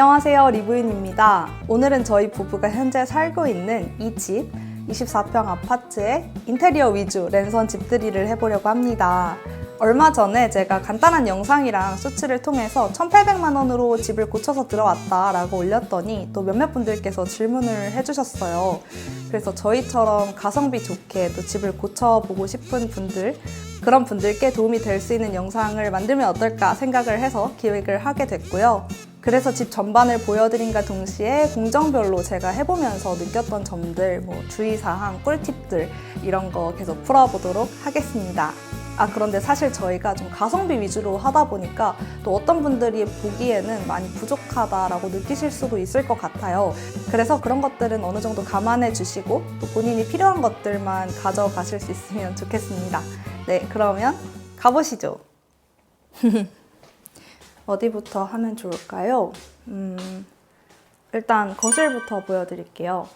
안녕하세요. 리브인입니다. 오늘은 저희 부부가 현재 살고 있는 이 집, 24평 아파트의 인테리어 위주 랜선 집들이를 해보려고 합니다. 얼마 전에 제가 간단한 영상이랑 수치를 통해서 1,800만 원으로 집을 고쳐서 들어왔다라고 올렸더니 또 몇몇 분들께서 질문을 해주셨어요. 그래서 저희처럼 가성비 좋게 또 집을 고쳐보고 싶은 분들 그런 분들께 도움이 될 수 있는 영상을 만들면 어떨까 생각을 해서 기획을 하게 됐고요. 그래서 집 전반을 보여드린과 동시에 공정별로 제가 해보면서 느꼈던 점들, 뭐 주의사항, 꿀팁들 이런 거 계속 풀어보도록 하겠습니다. 아 그런데 사실 저희가 좀 가성비 위주로 하다 보니까 또 어떤 분들이 보기에는 많이 부족하다라고 느끼실 수도 있을 것 같아요. 그래서 그런 것들은 어느 정도 감안해 주시고 또 본인이 필요한 것들만 가져가실 수 있으면 좋겠습니다. 네, 그러면 가보시죠. 어디부터 하면 좋을까요? 음, 일단 거실부터 보여드릴게요.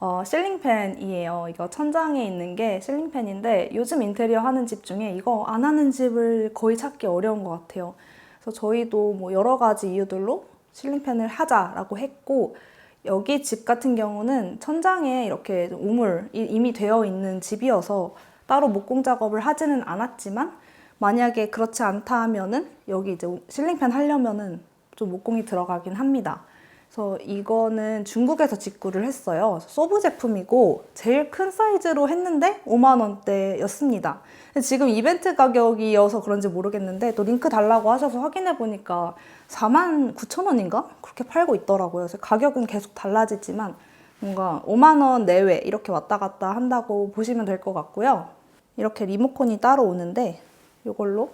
어, 실링팬이에요. 이거 천장에 있는 게 실링팬인데 요즘 인테리어 하는 집 중에 이거 안 하는 집을 거의 찾기 어려운 것 같아요. 그래서 저희도 뭐 여러 가지 이유들로 실링팬을 하자라고 했고 여기 집 같은 경우는 천장에 이렇게 우물 이- 이미 되어 있는 집이어서 따로 목공 작업을 하지는 않았지만 만약에 그렇지 않다 하면은 여기 이제 실링팬 하려면은 좀 목공이 들어가긴 합니다. 그래서 이거는 중국에서 직구를 했어요. 소브 제품이고 제일 큰 사이즈로 했는데 5만 원대였습니다. 지금 이벤트 가격이어서 그런지 모르겠는데 또 링크 달라고 하셔서 확인해 보니까 4만 9천 원인가 그렇게 팔고 있더라고요. 그래서 가격은 계속 달라지지만 뭔가 5만 원 내외 이렇게 왔다 갔다 한다고 보시면 될 것 같고요. 이렇게 리모컨이 따로 오는데 이걸로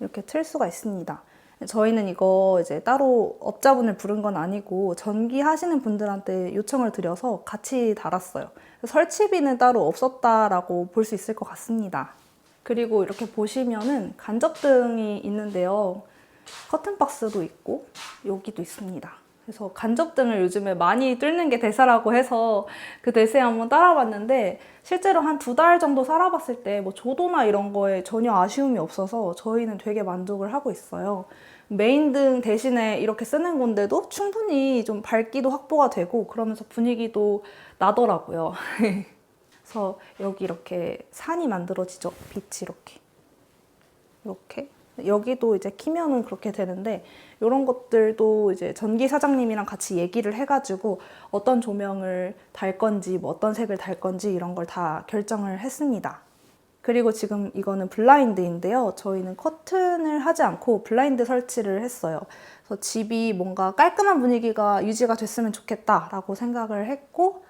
이렇게 틀 수가 있습니다. 저희는 이거 이제 따로 업자분을 부른 건 아니고 전기 하시는 분들한테 요청을 드려서 같이 달았어요. 설치비는 따로 없었다라고 볼 수 있을 것 같습니다. 그리고 이렇게 보시면은 간접등이 있는데요. 커튼 박스도 있고 여기도 있습니다. 그래서 간접 등을 요즘에 많이 뚫는 게 대세라고 해서 그 대세 한번 따라봤는데 실제로 한 두 달 정도 살아봤을 때 뭐 조도나 이런 거에 전혀 아쉬움이 없어서 저희는 되게 만족을 하고 있어요. 메인 등 대신에 이렇게 쓰는 건데도 충분히 좀 밝기도 확보가 되고 그러면서 분위기도 나더라고요. 그래서 여기 이렇게 산이 만들어지죠. 빛이 이렇게. 이렇게. 여기도 이제 키면은 그렇게 되는데 이런 것들도 이제 전기 사장님이랑 같이 얘기를 해가지고 어떤 조명을 달 건지 뭐 어떤 색을 달 건지 이런 걸 다 결정을 했습니다. 그리고 지금 이거는 블라인드인데요. 저희는 커튼을 하지 않고 블라인드 설치를 했어요. 그래서 집이 뭔가 깔끔한 분위기가 유지가 됐으면 좋겠다라고 생각을 했고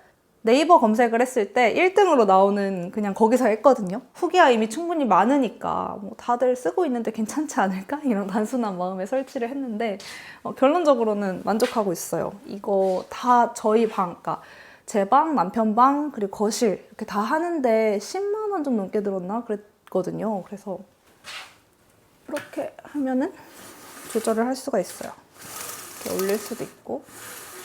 네이버 검색을 했을 때 1등으로 나오는 그냥 거기서 했거든요. 후기가 이미 충분히 많으니까 뭐 다들 쓰고 있는데 괜찮지 않을까? 이런 단순한 마음에 설치를 했는데 어, 결론적으로는 만족하고 있어요. 이거 다 저희 방, 그러니까 제 방, 남편 방, 그리고 거실 이렇게 다 하는데 10만 원 좀 넘게 들었나 그랬거든요. 그래서 이렇게 하면은 조절을 할 수가 있어요. 이렇게 올릴 수도 있고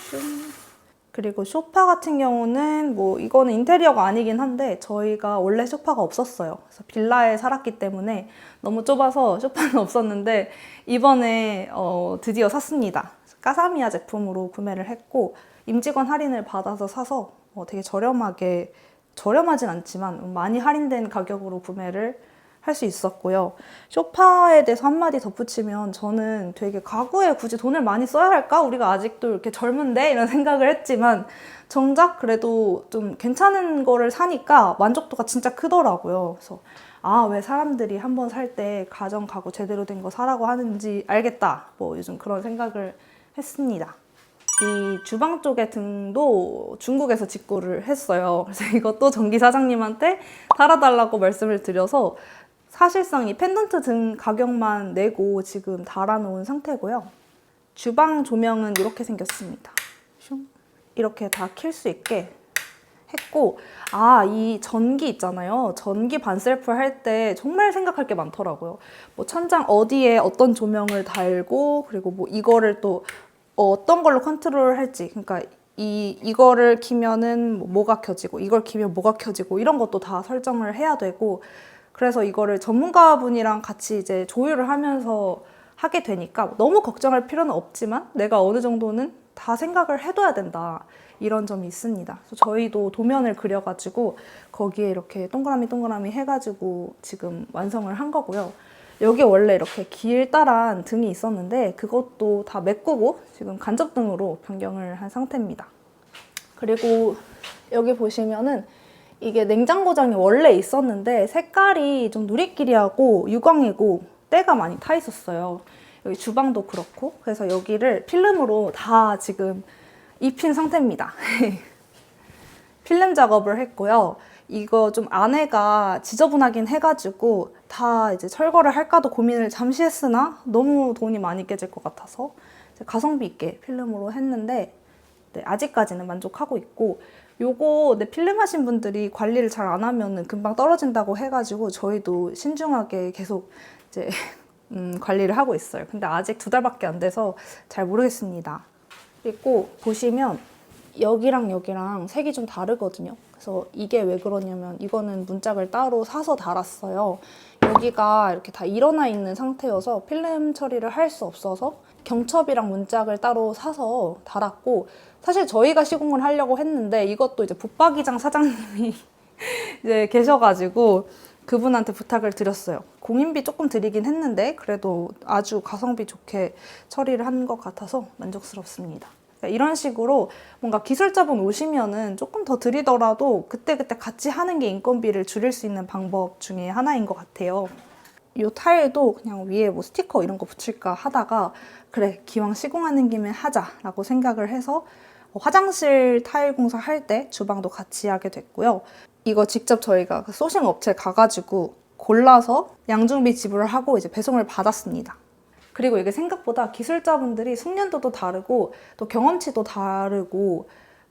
슝. 그리고 소파 같은 경우는 뭐 이거는 인테리어가 아니긴 한데 저희가 원래 소파가 없었어요. 그래서 빌라에 살았기 때문에 너무 좁아서 소파는 없었는데 이번에 어, 드디어 샀습니다. 까사미아 제품으로 구매를 했고 임직원 할인을 받아서 사서 어, 되게 저렴하게 저렴하진 않지만 많이 할인된 가격으로 구매를 할 수 있었고요. 소파에 대해서 한마디 덧붙이면 저는 되게 가구에 굳이 돈을 많이 써야 할까? 우리가 아직도 이렇게 젊은데? 이런 생각을 했지만 정작 그래도 좀 괜찮은 거를 사니까 만족도가 진짜 크더라고요. 그래서 아, 왜 사람들이 한 번 살 때 가정 가구 제대로 된 거 사라고 하는지 알겠다. 뭐 요즘 그런 생각을 했습니다. 이 주방 쪽의 등도 중국에서 직구를 했어요. 그래서 이것도 전기 사장님한테 달아달라고 말씀을 드려서 사실상 이 펜던트 등 가격만 내고 지금 달아놓은 상태고요. 주방 조명은 이렇게 생겼습니다. 슝. 이렇게 다 킬 수 있게 했고 아 이 전기 있잖아요 전기 반셀프 할 때 정말 생각할 게 많더라고요 뭐 천장 어디에 어떤 조명을 달고 그리고 뭐 이거를 또 어떤 걸로 컨트롤 할지 그러니까 이 이거를 키면은 뭐 뭐가 켜지고 이걸 키면 뭐가 켜지고 이런 것도 다 설정을 해야 되고 그래서 이거를 전문가분이랑 같이 이제 조율을 하면서 하게 되니까 너무 걱정할 필요는 없지만 내가 어느 정도는 다 생각을 해둬야 된다. 이런 점이 있습니다. 그래서 저희도 도면을 그려가지고 거기에 이렇게 동그라미 동그라미 해가지고 지금 완성을 한 거고요. 여기 원래 이렇게 길다란 등이 있었는데 그것도 다 메꾸고 지금 간접등으로 변경을 한 상태입니다. 그리고 여기 보시면은 이게 냉장고장이 원래 있었는데 색깔이 좀 누리끼리하고 유광이고 때가 많이 타 있었어요. 여기 주방도 그렇고 그래서 여기를 필름으로 다 지금 입힌 상태입니다. 필름 작업을 했고요. 이거 좀 안에가 지저분하긴 해가지고 다 이제 철거를 할까도 고민을 잠시 했으나 너무 돈이 많이 깨질 것 같아서 가성비 있게 필름으로 했는데 네, 아직까지는 만족하고 있고 요거 네, 필름 하신 분들이 관리를 잘 안 하면은 금방 떨어진다고 해가지고 저희도 신중하게 계속 이제 음, 관리를 하고 있어요. 근데 아직 두 달밖에 안 돼서 잘 모르겠습니다. 그리고 보시면 여기랑 여기랑 색이 좀 다르거든요. 그래서 이게 왜 그러냐면 이거는 문짝을 따로 사서 달았어요. 여기가 이렇게 다 일어나 있는 상태여서 필름 처리를 할 수 없어서 경첩이랑 문짝을 따로 사서 달았고 사실 저희가 시공을 하려고 했는데 이것도 이제 붙박이장 사장님이 이제 계셔가지고 그분한테 부탁을 드렸어요. 공인비 조금 드리긴 했는데 그래도 아주 가성비 좋게 처리를 한 것 같아서 만족스럽습니다. 그러니까 이런 식으로 뭔가 기술자분 오시면은 조금 더 드리더라도 그때그때 같이 하는 게 인건비를 줄일 수 있는 방법 중에 하나인 것 같아요. 이 타일도 그냥 위에 뭐 스티커 이런 거 붙일까 하다가 그래 기왕 시공하는 김에 하자라고 생각을 해서 화장실 타일 공사 할 때 주방도 같이 하게 됐고요. 이거 직접 저희가 그 소싱 업체 가가지고 골라서 양중비 지불을 하고 이제 배송을 받았습니다. 그리고 이게 생각보다 기술자분들이 숙련도도 다르고 또 경험치도 다르고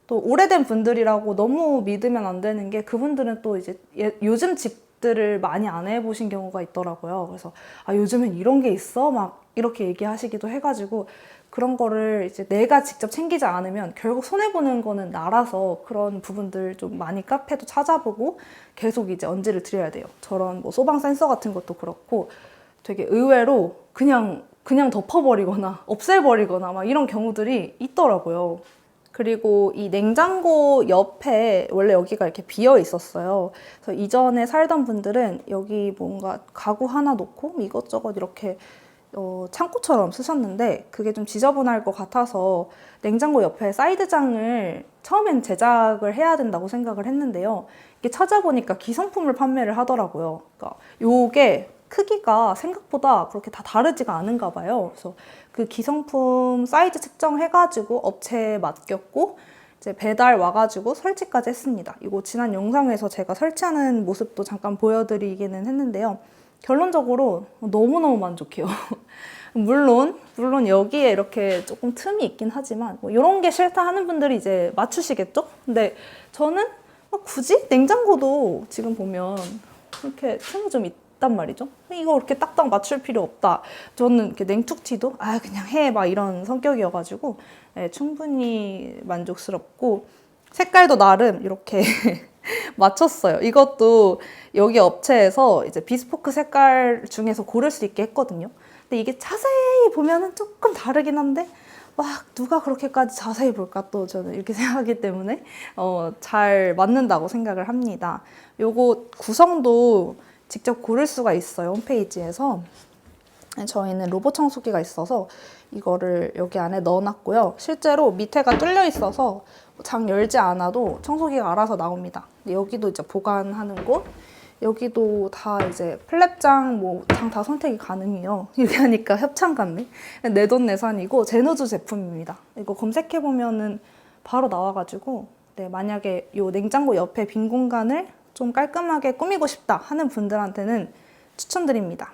또 오래된 분들이라고 너무 믿으면 안 되는 게 그분들은 또 이제 예- 요즘 집들을 많이 안 해보신 경우가 있더라고요. 그래서 아 요즘엔 이런 게 있어 막 이렇게 얘기하시기도 해가지고 그런 거를 이제 내가 직접 챙기지 않으면 결국 손해 보는 거는 나라서 그런 부분들 좀 많이 카페도 찾아보고 계속 이제 언지를 드려야 돼요. 저런 뭐 소방 센서 같은 것도 그렇고 되게 의외로 그냥 그냥 덮어버리거나 없애버리거나 막 이런 경우들이 있더라고요. 그리고 이 냉장고 옆에 원래 여기가 이렇게 비어 있었어요. 그래서 이전에 살던 분들은 여기 뭔가 가구 하나 놓고 이것저것 이렇게 어, 창고처럼 쓰셨는데 그게 좀 지저분할 것 같아서 냉장고 옆에 사이드장을 처음엔 제작을 해야 된다고 생각을 했는데요. 이게 찾아보니까 기성품을 판매를 하더라고요. 그러니까 요게 크기가 생각보다 그렇게 다 다르지가 않은가 봐요. 그래서 그 기성품 사이즈 측정해가지고 업체에 맡겼고 이제 배달 와가지고 설치까지 했습니다. 이거 지난 영상에서 제가 설치하는 모습도 잠깐 보여드리기는 했는데요. 결론적으로 너무너무 만족해요. 물론, 물론 여기에 이렇게 조금 틈이 있긴 하지만, 뭐 이런 게 싫다 하는 분들이 이제 맞추시겠죠? 근데 저는 아, 굳이 냉장고도 지금 보면 이렇게 틈이 좀 있단 말이죠. 이거 이렇게 딱딱 맞출 필요 없다. 저는 이렇게 냉툭티도 아, 그냥 해. 막 이런 성격이어가지고, 예, 충분히 만족스럽고, 색깔도 나름 이렇게 맞췄어요. 이것도 여기 업체에서 이제 비스포크 색깔 중에서 고를 수 있게 했거든요. 근데 이게 자세히 보면은 조금 다르긴 한데 막 누가 그렇게까지 자세히 볼까 또 저는 이렇게 생각하기 때문에 어, 잘 맞는다고 생각을 합니다. 요거 구성도 직접 고를 수가 있어요. 홈페이지에서. 저희는 로봇 청소기가 있어서 이거를 여기 안에 넣어놨고요. 실제로 밑에가 뚫려 있어서 장 열지 않아도 청소기가 알아서 나옵니다. 여기도 이제 보관하는 곳, 여기도 다 이제 플랩장 뭐 장 다 선택이 가능해요. 이렇게 하니까 협찬 같네. 내 돈 내산이고 제노즈 제품입니다. 이거 검색해 보면은 바로 나와가지고 네, 만약에 요 냉장고 옆에 빈 공간을 좀 깔끔하게 꾸미고 싶다 하는 분들한테는 추천드립니다.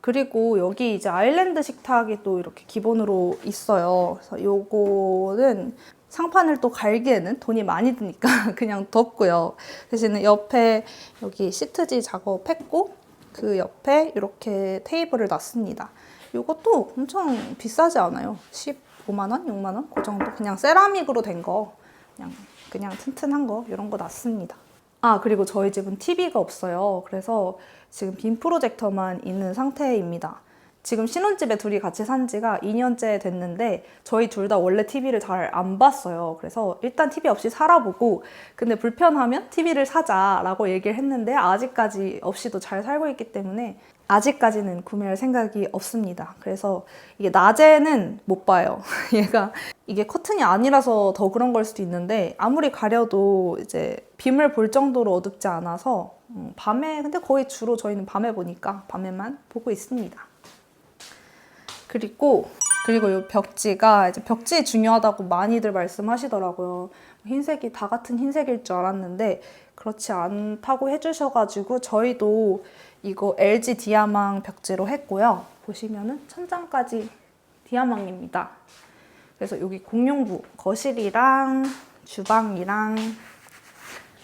그리고 여기 이제 아일랜드 식탁이 또 이렇게 기본으로 있어요. 그래서 요거는 상판을 또 갈기에는 돈이 많이 드니까 그냥 뒀고요. 대신에 옆에 여기 시트지 작업했고 그 옆에 이렇게 테이블을 놨습니다. 요것도 엄청 비싸지 않아요. 15만 원, 6만 원? 그 정도. 그냥 세라믹으로 된 거. 그냥 그냥 튼튼한 거 이런 거 놨습니다. 아, 그리고 저희 집은 TV가 없어요. 그래서 지금 빔 프로젝터만 있는 상태입니다. 지금 신혼집에 둘이 같이 산 지가 2년째 됐는데 저희 둘 다 원래 TV를 잘 안 봤어요. 그래서 일단 TV 없이 살아보고 근데 불편하면 TV를 사자라고 얘기를 했는데 아직까지 없이도 잘 살고 있기 때문에 아직까지는 구매할 생각이 없습니다. 그래서 이게 낮에는 못 봐요. 얘가 이게 커튼이 아니라서 더 그런 걸 수도 있는데 아무리 가려도 이제 빔을 볼 정도로 어둡지 않아서 음, 밤에 근데 거의 주로 저희는 밤에 보니까 밤에만 보고 있습니다. 그리고 그리고 이 벽지가 이제 벽지 중요하다고 많이들 말씀하시더라고요. 흰색이 다 같은 흰색일 줄 알았는데 그렇지 않다고 해주셔가지고 저희도 이거 LG 디아망 벽지로 했고요. 보시면은 천장까지 디아망입니다. 그래서 여기 공용부 거실이랑 주방이랑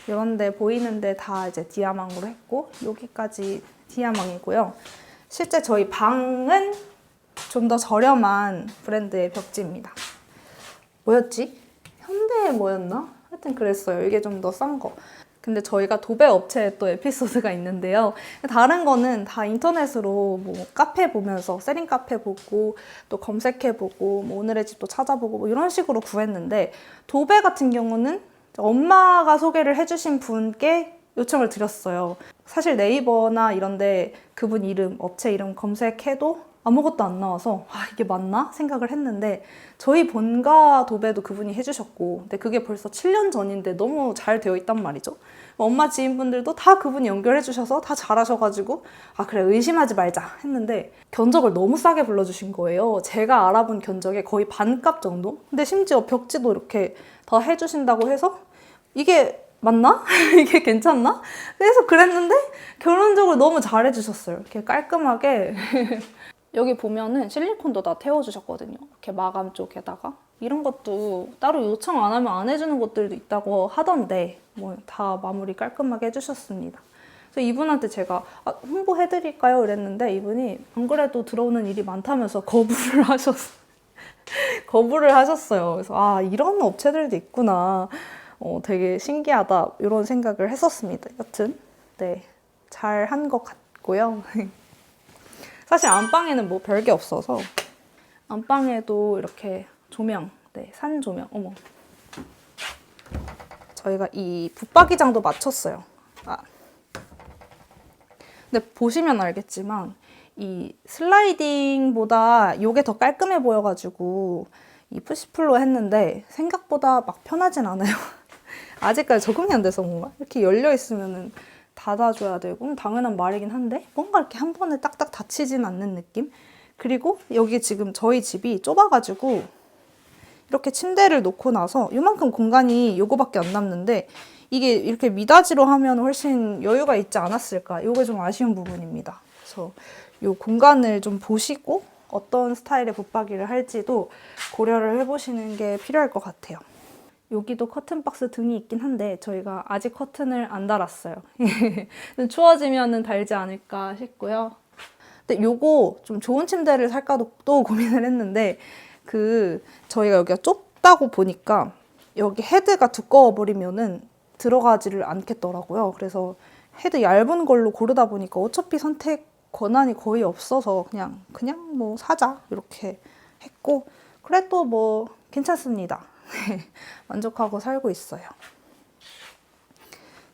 이런데 보이는데 다 이제 디아망으로 했고 여기까지 디아망이고요. 실제 저희 방은 좀 더 저렴한 브랜드의 벽지입니다. 뭐였지? 현대 뭐였나? 하여튼 그랬어요. 이게 좀 더 싼 거. 근데 저희가 도배 업체에 또 에피소드가 있는데요. 다른 거는 다 인터넷으로 뭐 카페 보면서 세링 카페 보고 또 검색해 보고 뭐 오늘의 집도 찾아보고 뭐 이런 식으로 구했는데 도배 같은 경우는 엄마가 소개를 해주신 분께 요청을 드렸어요. 사실 네이버나 이런데 그분 이름, 업체 이름 검색해도 아무것도 안 나와서 아 이게 맞나 생각을 했는데 저희 본가 도배도 그분이 해주셨고 근데 그게 벌써 7년 전인데 너무 잘 되어 있단 말이죠. 엄마 지인분들도 다 그분이 연결해 주셔서 다 잘하셔가지고 아 그래 의심하지 말자 했는데 견적을 너무 싸게 불러주신 거예요. 제가 알아본 견적의 거의 반값 정도. 근데 심지어 벽지도 이렇게 다 해주신다고 해서 이게 맞나? 이게 괜찮나? 그래서 그랬는데 결론적으로 너무 잘해주셨어요. 이렇게 깔끔하게 여기 보면은 실리콘도 다 태워주셨거든요. 이렇게 마감 쪽에다가. 이런 것도 따로 요청 안 하면 안 해주는 것들도 있다고 하던데, 뭐 다 마무리 깔끔하게 해주셨습니다. 그래서 이분한테 제가 아, 홍보해드릴까요? 이랬는데 이분이 안 그래도 들어오는 일이 많다면서 거부를 하셨어요. 거부를 하셨어요. 그래서 아, 이런 업체들도 있구나. 어, 되게 신기하다. 이런 생각을 했었습니다. 여튼, 네. 잘 한 것 같고요. 사실 안방에는 뭐 별게 없어서 안방에도 이렇게 조명, 네, 산 조명, 어머. 저희가 이 붙박이장도 맞췄어요. 아. 근데 보시면 알겠지만 이 슬라이딩보다 이게 더 깔끔해 보여가지고 이 푸시플로 했는데 생각보다 막 편하진 않아요. 아직까지 적응이 안 돼서 뭔가 이렇게 열려 있으면은 닫아줘야 되고 당연한 말이긴 한데 뭔가 이렇게 한 번에 딱딱 닫히진 않는 느낌. 그리고 여기 지금 저희 집이 좁아가지고 이렇게 침대를 놓고 나서 이만큼 공간이 요거밖에 안 남는데 이게 이렇게 미닫이로 하면 훨씬 여유가 있지 않았을까. 이게 좀 아쉬운 부분입니다. 그래서 이 공간을 좀 보시고 어떤 스타일의 붙박이를 할지도 고려를 해보시는 게 필요할 것 같아요. 여기도 커튼 박스 등이 있긴 한데 저희가 아직 커튼을 안 달았어요. 추워지면은 달지 않을까 싶고요. 근데 요거 좀 좋은 침대를 살까도 또 고민을 했는데 그 저희가 여기가 좁다고 보니까 여기 헤드가 두꺼워 버리면은 들어가지를 않겠더라고요. 그래서 헤드 얇은 걸로 고르다 보니까 어차피 선택 권한이 거의 없어서 그냥 그냥 뭐 사자 이렇게 했고 그래도 뭐 괜찮습니다. 만족하고 살고 있어요.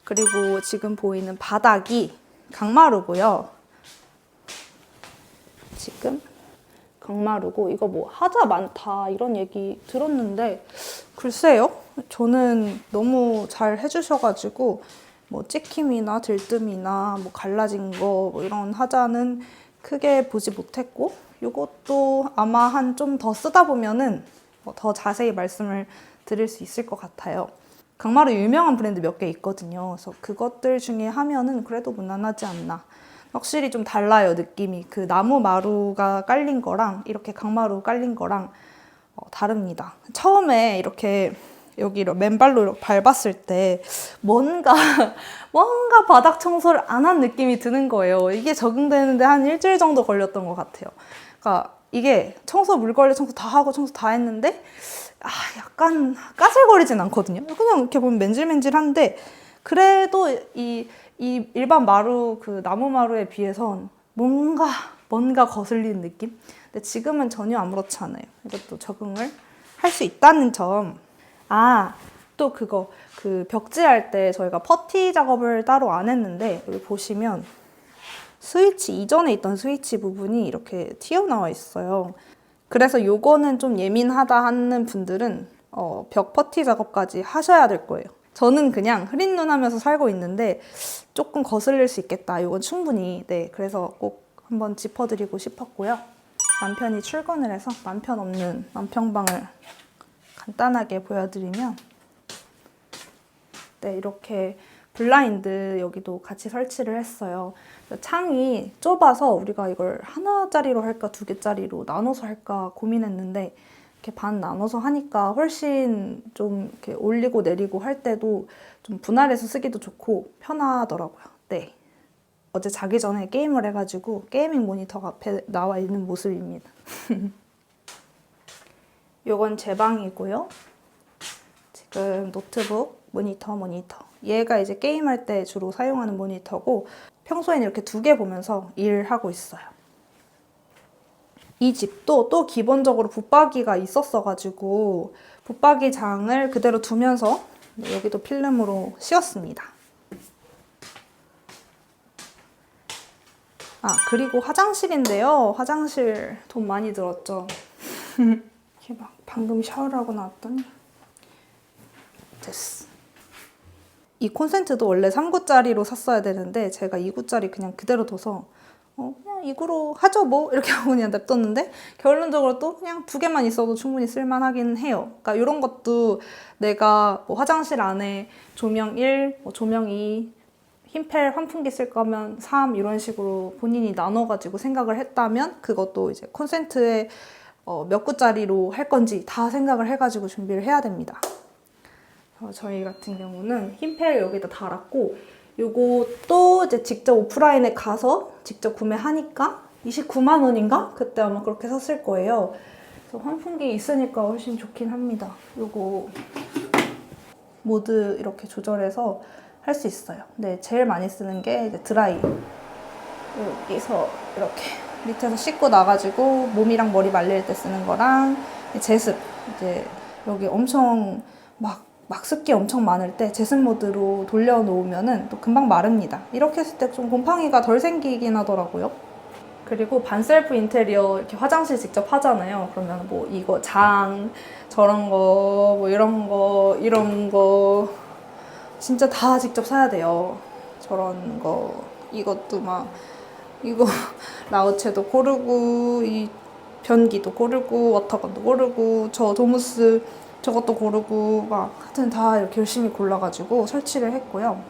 그리고 지금 보이는 바닥이 강마루고요. 지금 강마루고 이거 뭐 하자 많다 이런 얘기 들었는데 글쎄요. 저는 너무 잘 해주셔가지고 뭐 찍힘이나 들뜸이나 뭐 갈라진 거 뭐 이런 하자는 크게 보지 못했고 이것도 아마 한 좀 더 쓰다 보면은 뭐 더 자세히 말씀을 드릴 수 있을 것 같아요. 강마루 유명한 브랜드 몇 개 있거든요. 그래서 그것들 중에 하면은 그래도 무난하지 않나. 확실히 좀 달라요, 느낌이. 그 나무 마루가 깔린 거랑 이렇게 강마루 깔린 거랑 어, 다릅니다. 처음에 이렇게 여기 맨발로 밟았을 때 뭔가 뭔가 바닥 청소를 안 한 느낌이 드는 거예요. 이게 적응되는데 한 일주일 정도 걸렸던 것 같아요. 그러니까 이게 청소 물걸레 청소 다 하고 청소 다 했는데 아 약간 까슬거리진 않거든요. 그냥 이렇게 보면 맨질맨질한데 그래도 이, 이 일반 마루 그 나무 마루에 비해선 뭔가 뭔가 거슬리는 느낌? 근데 지금은 전혀 아무렇지 않아요. 이것도 적응을 할 수 있다는 점. 아, 또 그거 그 벽지할 때 저희가 퍼티 작업을 따로 안 했는데 여기 보시면 스위치 이전에 있던 스위치 부분이 이렇게 튀어나와 있어요. 그래서 요거는 좀 예민하다 하는 분들은 어, 벽 퍼티 작업까지 하셔야 될 거예요. 저는 그냥 흐린 눈 하면서 살고 있는데 조금 거슬릴 수 있겠다. 이건 충분히. 네. 그래서 꼭 한번 짚어드리고 싶었고요. 남편이 출근을 해서 남편 없는 남편방을 간단하게 보여드리면 네, 이렇게 블라인드 여기도 같이 설치를 했어요. 창이 좁아서 우리가 이걸 하나짜리로 할까 두 개짜리로 나눠서 할까 고민했는데 이렇게 반 나눠서 하니까 훨씬 좀 이렇게 올리고 내리고 할 때도 좀 분할해서 쓰기도 좋고 편하더라고요. 네. 어제 자기 전에 게임을 해가지고 게이밍 모니터가 앞에 나와 있는 모습입니다. 요건 제 방이고요. 지금 노트북, 모니터, 모니터. 얘가 이제 게임할 때 주로 사용하는 모니터고 평소에는 이렇게 두 개 보면서 일하고 있어요. 이 집도 또 기본적으로 붙박이가 있었어가지고 붙박이 장을 그대로 두면서 여기도 필름으로 씌웠습니다. 아 그리고 화장실인데요. 화장실 돈 많이 들었죠. 이렇게 막 방금 샤워를 하고 나왔더니 됐어. 이 콘센트도 원래 3구짜리로 샀어야 되는데 제가 2구짜리 그냥 그대로 둬서 어, 그냥 이구로 하죠 뭐 이렇게 하고 그냥 냅뒀는데 결론적으로 또 그냥 두 개만 있어도 충분히 쓸만하긴 해요. 그러니까 이런 것도 내가 뭐 화장실 안에 조명 1, 뭐 조명 2, 흰펠 환풍기 쓸 거면 3 이런 식으로 본인이 나눠가지고 생각을 했다면 그것도 이제 콘센트에 어, 몇 구짜리로 할 건지 다 생각을 해가지고 준비를 해야 됩니다. 어, 저희 같은 경우는 흰펠 여기다 달았고 요것도 이제 직접 오프라인에 가서 직접 구매하니까 29만 원인가? 그때 아마 그렇게 샀을 거예요. 그래서 환풍기 있으니까 훨씬 좋긴 합니다. 요거 모드 이렇게 조절해서 할 수 있어요. 근데 제일 많이 쓰는 게 이제 드라이. 여기서 이렇게 밑에서 씻고 나가지고 몸이랑 머리 말릴 때 쓰는 거랑 제습. 이제 여기 엄청 막, 막 습기 엄청 많을 때 제습 모드로 돌려놓으면은 또 금방 마릅니다. 이렇게 했을 때 좀 곰팡이가 덜 생기긴 하더라고요. 그리고 반셀프 인테리어 이렇게 화장실 직접 하잖아요. 그러면 뭐 이거 장 저런 거 뭐 이런 거 이런 거 진짜 다 직접 사야 돼요. 저런 거 이것도 막 이거 라우체도 고르고 이 변기도 고르고 워터건도 고르고 저 도무스 저것도 고르고 막 하여튼 다 이렇게 열심히 골라가지고 설치를 했고요.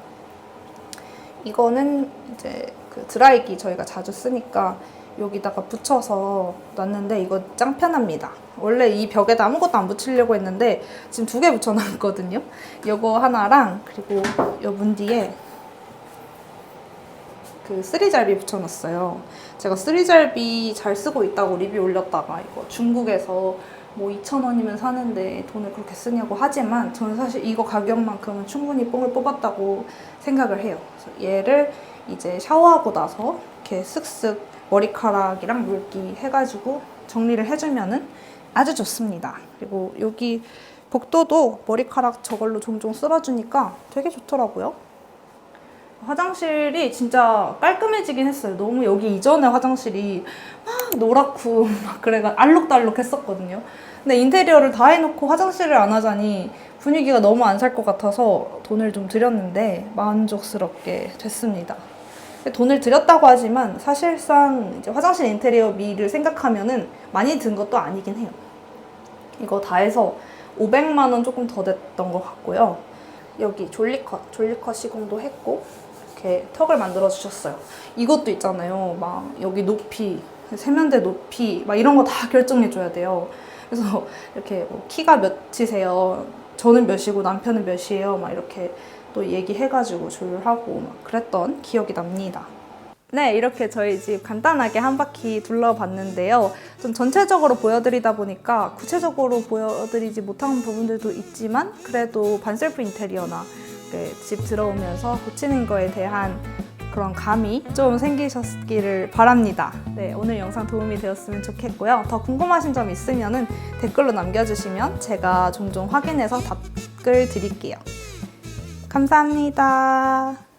이거는 이제 그 드라이기 저희가 자주 쓰니까 여기다가 붙여서 놨는데 이거 짱 편합니다. 원래 이 벽에다 아무것도 안 붙이려고 했는데 지금 두 개 붙여놨거든요. 이거 하나랑 그리고 이 문 뒤에 그 쓰리잘비 붙여놨어요. 제가 쓰리잘비 잘 쓰고 있다고 리뷰 올렸다가 이거 중국에서 뭐 2,000원이면 사는데 돈을 그렇게 쓰냐고 하지만 저는 사실 이거 가격만큼은 충분히 뽕을 뽑았다고 생각을 해요. 그래서 얘를 이제 샤워하고 나서 이렇게 쓱쓱 머리카락이랑 물기 해가지고 정리를 해주면은 아주 좋습니다. 그리고 여기 복도도 머리카락 저걸로 종종 쓸어주니까 되게 좋더라고요. 화장실이 진짜 깔끔해지긴 했어요. 너무 여기 이전에 화장실이 막 노랗고 막 그래가 알록달록 했었거든요. 근데 인테리어를 다 해놓고 화장실을 안 하자니 분위기가 너무 안 살 것 같아서 돈을 좀 들였는데 만족스럽게 됐습니다. 돈을 들였다고 하지만 사실상 이제 화장실 인테리어비를 생각하면은 많이 든 것도 아니긴 해요. 이거 다 해서 500만 원 조금 더 됐던 것 같고요. 여기 졸리컷, 졸리컷 시공도 했고 이렇게 턱을 만들어 주셨어요. 이것도 있잖아요. 막 여기 높이, 세면대 높이 막 이런 거 다 결정해 줘야 돼요. 그래서 이렇게 뭐 키가 몇이세요? 저는 몇이고 남편은 몇이에요? 막 이렇게 또 얘기해가지고 조율하고 막 그랬던 기억이 납니다. 네, 이렇게 저희 집 간단하게 한 바퀴 둘러봤는데요. 좀 전체적으로 보여드리다 보니까 구체적으로 보여드리지 못한 부분들도 있지만 그래도 반셀프 인테리어나 그 집 들어오면서 고치는 거에 대한 그런 감이 좀 생기셨기를 바랍니다. 네, 오늘 영상 도움이 되었으면 좋겠고요. 더 궁금하신 점 있으면 댓글로 남겨주시면 제가 종종 확인해서 답글 드릴게요. 감사합니다.